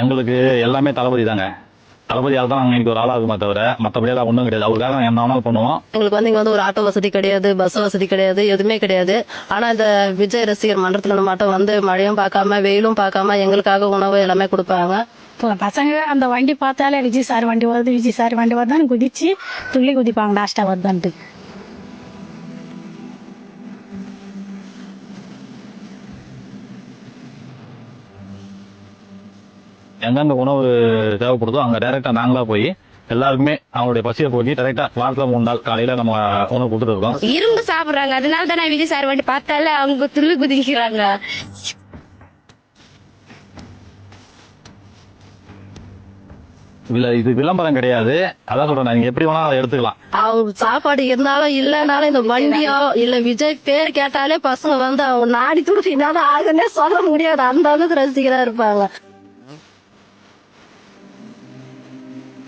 எங்களுக்கு எல்லாமே தளபதி தாங்க தளபதியால் தான் நாங்கள் ஒரு ஆளாகுமே தவிர மற்றபடியெல்லாம் ஒன்றும் கிடையாது. அவருக்காக நாங்கள் என்ன வேணாலும் பண்ணுவோம். எங்களுக்கு வந்து இங்க வந்து ஒரு ஆட்டோ வசதி கிடையாது பஸ் வசதி கிடையாது எதுவுமே கிடையாது. ஆனா இந்த விஜய் ரசிகர் மன்றத்துல மட்டும் வந்து மழையும் பார்க்காம வெயிலும் பார்க்காம எங்களுக்காக உணவு எல்லாமே கொடுப்பாங்க. இப்போ பசங்க அந்த வண்டி பார்த்தாலே விஜய் சார் வண்டி வருது விஜய் சார் வண்டி வருதான்னு குதிச்சு துள்ளி குதிப்பாங்க லாஸ்டா வருதான்ட்டு. எங்கெங்க உணவு தேவைப்படுதோ அங்கே டைரெக்டாக நாங்களாக போய் எல்லாருக்குமே அவங்களுடைய பசியை போக்கி டைரெக்டாக வாரத்தில் மூணு நாள் காலையில் நம்ம உணவு கொடுத்துட்டு இருக்கோம். இரும்பு சாப்பிடுறாங்க. அதனால தான் நான் விஜய் சார் வண்டி பார்த்தாலே அவங்க துள்ளி குதிக்கிறாங்க. இல்ல இது விளம்பரம் கிடையாது. அதான் சொல்றேன் நீங்க எப்படி வேணாலும் அதை எடுத்துக்கலாம். அவங்க சாப்பாடு இருந்தாலும் இல்லைனாலும் இந்த வண்டியோ இல்ல விஜய் பேர் கேட்டாலே பசங்க வந்து அவங்க நாடி துடுத்து என்னால ஆகுன்னே சொல்ல முடியாது. அந்த அளவுக்கு ரசிகரா இருப்பாங்க.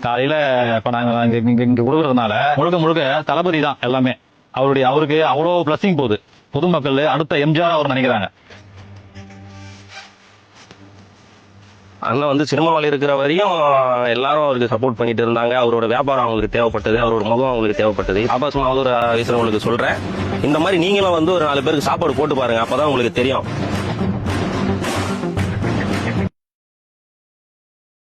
காலையில இப்ப நாங்க இங்க இங்க கொடுக்கறதுனால முழுக்க முழுக்க தளபதி தான் எல்லாமே. அவருடைய அவருக்கு அவ்வளோ பிளஸிங் போகுது. பொதுமக்கள் அடுத்த எம்ஜிஆர் அவர் நினைக்கிறாங்க. அண்ணன் வந்து சினிமாவில் இருக்கிற வரையும் எல்லாரும் அவருக்கு சப்போர்ட் பண்ணிட்டு இருந்தாங்க. அவரோட வியாபாரம் அவங்களுக்கு தேவைப்பட்டது. அவரோட முகம் அவங்களுக்கு தேவைப்பட்டது. ஆபாசமாக ஒரு விஷயம் உங்களுக்கு சொல்றேன். இந்த மாதிரி நீங்களும் வந்து ஒரு நாலு பேருக்கு சாப்பாடு போட்டு பாருங்க. அப்பதான் உங்களுக்கு தெரியும்.